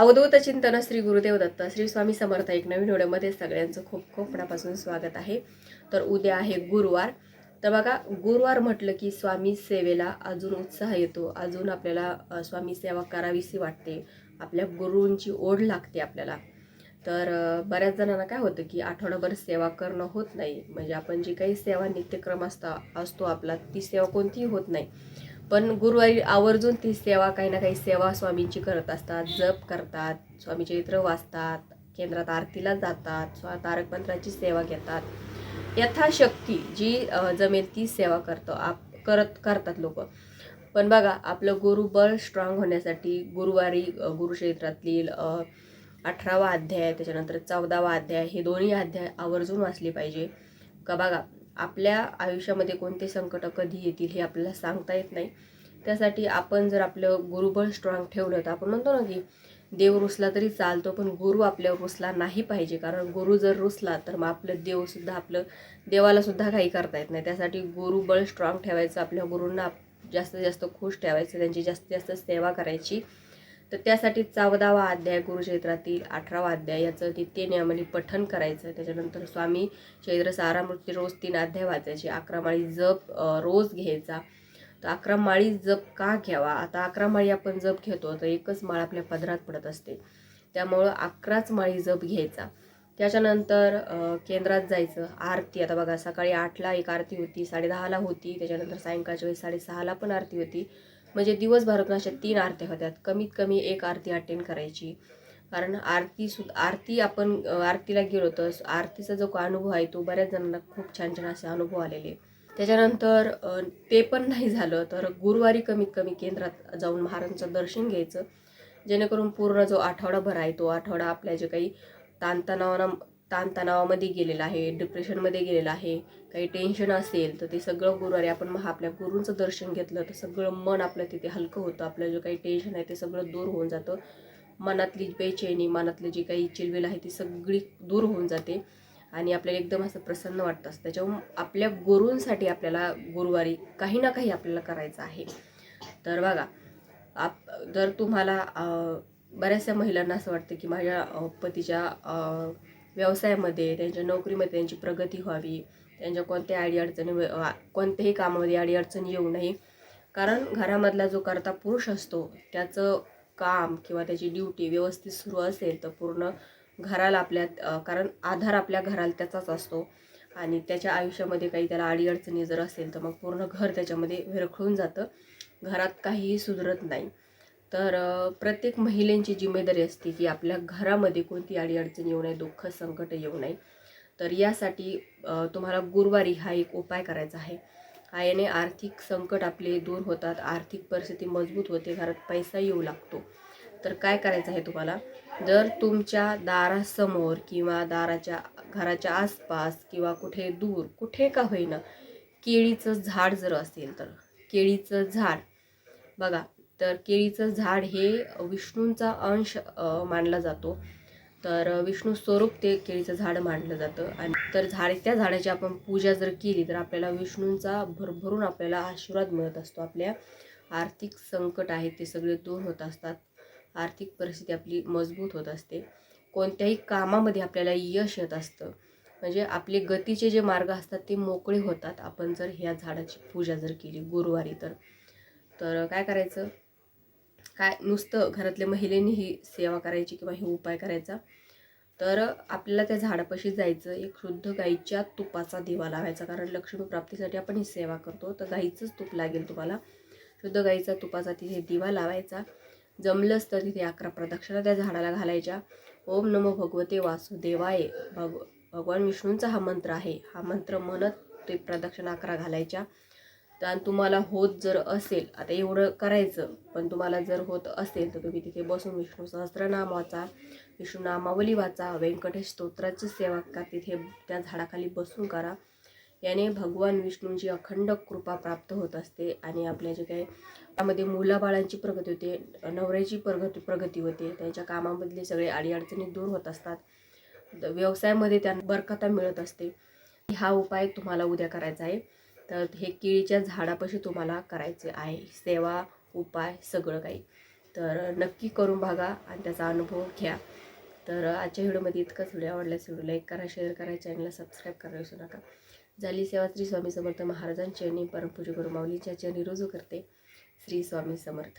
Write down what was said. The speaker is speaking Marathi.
अवधूत चिंतन श्री गुरुदेव दत्त श्री स्वामी समर्थ एक नवीन व्हिडिओमध्ये सगळ्यांचं खूप खूप मनापासून स्वागत आहे. तर उद्या आहे गुरुवार. तर बघा गुरुवार म्हटलं की स्वामी सेवेला अजून उत्साह येतो. अजून आपल्याला स्वामी सेवा करावीशी वाटते. आपल्या गुरूंची ओढ लागते आपल्याला. तर बऱ्याच जणांना काय होतं की आठवडाभर सेवा करणं होत नाही. म्हणजे आपण जी काही सेवा नित्यक्रम असता असतो आपला ती सेवा कोणतीही होत नाही. पण गुरुवारी आवर्जून ती सेवा काही ना काही सेवा स्वामींची करत असतात. जप करतात स्वामी चरित्र वाचतात केंद्रात आरतीला जातात स्वा तारक मंत्राची सेवा घेतात. यथाशक्ती जी जमेल ती सेवा करतो आप करत करतात लोक. पण बघा आपलं गुरुबळ स्ट्रॉंग होण्यासाठी गुरुवारी गुरुक्षेत्रातील अठरावा अध्याय त्याच्यानंतर चौदावा अध्याय हे दोन्ही अध्याय आवर्जून वाचले पाहिजे. का बघा आपल्या आयुष्यामध्ये कोणते संकट कधी येतील हे आपल्याला सांगता येत नाही. त्यासाठी आपण जर आपलं गुरुबळ स्ट्रॉंग ठेवलं तर आपण म्हणतो ना की देव रुसला तरी चालतो पण गुरु आपल्यावर रुसला नाही पाहिजे. कारण गुरु जर रुसला तर मग आपलं देवसुद्धा आपलं देवालासुद्धा काही करता येत नाही. त्यासाठी गुरुबळ स्ट्रॉंग ठेवायचं आपल्या गुरूंना जास्तीत जास्त खुश ठेवायचं त्यांची जास्तीत जास्त सेवा करायची. तर त्यासाठी चौदावा अध्याय गुरुक्षेत्रातील अठरावा अध्याय याचं नित्य नियमाने पठन करायचं. त्याच्यानंतर स्वामी चैत्र सारामृती रोज तीन अध्याय वाचायचे. अकरा माळी जप रोज घ्यायचा. तर अकरा माळी जप का घ्यावा? आता अकरा माळी आपण जप घेतो तर एकच माळ आपल्या पदरात पडत असते. त्यामुळं अकराच माळी जप घ्यायचा. त्याच्यानंतर केंद्रात जायचं. आरती आता बघा सकाळी आठला एक आरती होती साडेदहाला होती. त्याच्यानंतर सायंकाळच्या वेळेस साडेसहाला पण आरती होती. म्हणजे दिवसभरातून अशा तीन आरत्या होत्यात. कमीत कमी एक आरती अटेंड करायची. कारण आरती सुद्धा आरती आपण आरतीला गेलो तर आरतीचा जो अनुभव आहे तो बऱ्याच जणांना खूप छान छान असे अनुभव आलेले. त्याच्यानंतर ते पण नाही झालं तर गुरुवारी कमीत कमी केंद्रात जाऊन महाराजांचं दर्शन घ्यायचं. जेणेकरून पूर्ण जो आठवडाभर आहे तो आठवडा आपल्या जे काही ताणतणावांना ताणतणावामध्ये गेलेला आहे डिप्रेशनमध्ये गेलेला आहे. काही टेन्शन असेल तर ते सगळं गुरुवारी आपण महा आपल्या गुरूंचं दर्शन घेतलं तर सगळं मन आपलं तिथे हलकं होतं. आपलं जे काही टेन्शन आहे ते सगळं दूर होऊन जातं. मनातली बेचैनी मनातली जी काही चिलवेल आहे ती सगळी दूर होऊन जाते. आणि आपल्याला एकदम असं प्रसन्न वाटतं असतं त्याच्यामुळे आपल्या गुरूंसाठी आपल्याला गुरुवारी काही ना काही आपल्याला करायचं आहे. तर बघा आप जर तुम्हाला बऱ्याचशा महिलांना असं वाटतं की माझ्या पतीच्या व्यवसायामध्ये त्यांच्या नोकरीमध्ये त्यांची प्रगती व्हावी त्यांच्या कोणत्या अडीअडचणी कोणत्याही कामामध्ये अडीअडचणी येऊ नये. कारण घरामधला जो करता पुरुष असतो त्याचं काम किंवा त्याची ड्युटी व्यवस्थित सुरू असेल तर पूर्ण घराला आपल्या कारण आधार आपल्या घराला त्याचाच असतो. आणि त्याच्या आयुष्यामध्ये काही त्याला अडीअडचणी जर असेल तर मग पूर्ण घर त्याच्यामध्ये विरखळून जातं. घरात काहीही सुधरत नाही. तर प्रत्येक महिलेंची जिम्मेदारी असते की आपल्या घरामध्ये कोणती अडीअडचण येऊ नये दुःख संकट येऊ नये. तर यासाठी तुम्हाला गुरुवारी हा एक उपाय करायचा आहे. हा याने आर्थिक संकट आपले दूर होतात आर्थिक परिस्थिती मजबूत होते घरात पैसा येऊ लागतो. तर काय करायचं आहे तुम्हाला? जर तुमच्या दारासमोर किंवा दाराच्या घराच्या आसपास किंवा कुठे दूर कुठे का होईना केळीचं झाड जर असेल तर केळीचं झाड. बघा तर केळीचं झाड हे विष्णूंचा अंश मानला जातो. तर विष्णू स्वरूप ते केळीचं झाड मानलं जातं. आणि तर झाड त्या झाडाची आपण पूजा जर केली तर आपल्याला विष्णूंचा भरभरून आपल्याला आशीर्वाद मिळत असतो. आपल्या आर्थिक संकट आहेत ते सगळे दूर होत असतात. आर्थिक परिस्थिती आपली मजबूत होत असते. कोणत्याही कामामध्ये आपल्याला यश येत असतं. म्हणजे आपले गतीचे जे मार्ग असतात ते मोकळे होतात. आपण जर ह्या झाडाची पूजा जर केली गुरुवारी तर. तर काय करायचं? काय नुसतं घरातल्या महिलेनी ही सेवा करायची किंवा हे उपाय करायचा? तर आपल्याला त्या झाडापाशी जायचं एक शुद्ध गाईच्या तुपाचा दिवा लावायचा. कारण लक्ष्मी प्राप्तीसाठी आपण ही सेवा करतो. तर गाईचंच तूप लागेल तुम्हाला. शुद्ध गाईचा तुपाचा तिथे दिवा लावायचा. जमलंच तर तिथे अकरा प्रदक्षिणा त्या झाडाला घालायच्या. ओम नमो भगवते वासुदेवाय. भग भगवान विष्णूंचा हा मंत्र आहे. हा मंत्र म्हणत ते प्रदक्षिणा अकरा घालायच्या. तर तुम्हाला होत जर असेल आता एवढं करायचं पण तुम्हाला जर होत असेल तर तुम्ही तिथे बसून विष्णू सहस्त्रनाम वाचा विष्णू नामावली वाचा व्यंकटेश स्तोत्राची सेवा का तिथे त्या झाडाखाली बसून करा. याने भगवान विष्णूंची अखंड कृपा प्राप्त होत असते आणि आपल्या जे काही त्यामध्ये मुलाबाळांची प्रगती होते नवऱ्याची प्रगती प्रगती होते त्यांच्या कामामधले सगळे अडीअडचणी दूर होत असतात. व्यवसायामध्ये त्यांना बरकता मिळत असते. हा उपाय तुम्हाला उद्या करायचा आहे. तर हे केळीच्या झाडापाशी तुम्हाला करायचे आहे. सेवा उपाय सगळं काही. तर नक्की करून बघा आणि त्याचा अनुभव घ्या. तर आजच्या व्हिडिओमध्ये इतकंच. व्हिडिओ आवडल्यास व्हिडिओ लाईक करा शेअर करा चॅनलला सबस्क्राईब करा विसरू नका. झाली सेवा श्री स्वामी समर्थ महाराजांची आणि परमपूज्य गुरु माऊलीच्या चरणी रुजू करते श्री स्वामी समर्थ.